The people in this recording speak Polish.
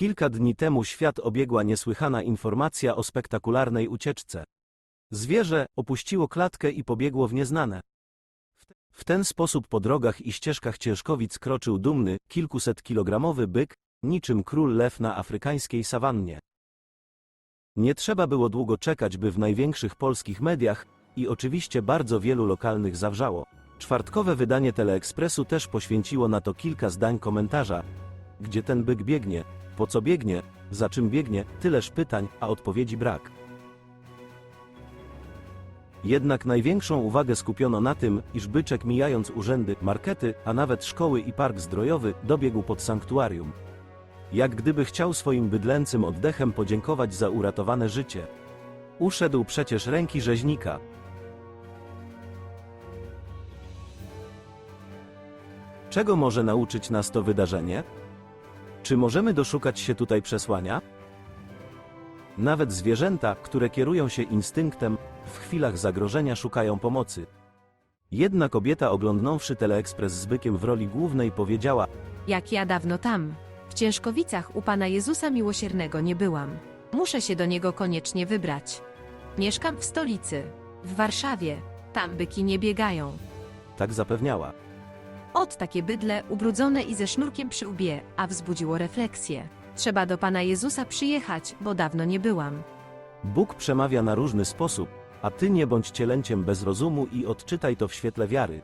Kilka dni temu świat obiegła niesłychana informacja o spektakularnej ucieczce. Zwierzę opuściło klatkę i pobiegło w nieznane. W te- W ten sposób po drogach i ścieżkach Ciężkowic kroczył dumny, kilkusetkilogramowy byk, niczym król lew na afrykańskiej sawannie. Nie trzeba było długo czekać, by w największych polskich mediach i oczywiście bardzo wielu lokalnych zawrzało. Czwartkowe wydanie Teleekspresu też poświęciło na to kilka zdań komentarza. Gdzie ten byk biegnie? Po co biegnie? Za czym biegnie? Tyleż pytań, a odpowiedzi brak. Jednak największą uwagę skupiono na tym, iż byczek mijając urzędy, markety, a nawet szkoły i park zdrojowy, dobiegł pod sanktuarium. Jak gdyby chciał swoim bydlęcym oddechem podziękować za uratowane życie. Uszedł przecież ręki rzeźnika. Czego może nauczyć nas to wydarzenie? Czy możemy doszukać się tutaj przesłania? Nawet zwierzęta, które kierują się instynktem, w chwilach zagrożenia szukają pomocy. Jedna kobieta oglądnąwszy teleekspres z bykiem w roli głównej powiedziała, Jak ja dawno tam, w Ciężkowicach u Pana Jezusa Miłosiernego nie byłam. Muszę się do Niego koniecznie wybrać. Mieszkam w stolicy, w Warszawie. Tam byki nie biegają. tak zapewniała. Ot takie bydle, ubrudzone i ze sznurkiem przy łbie, a wzbudziło refleksję. Trzeba do Pana Jezusa przyjechać, bo dawno nie byłam. Bóg przemawia na różny sposób, a ty nie bądź cielęciem bez rozumu i odczytaj to w świetle wiary.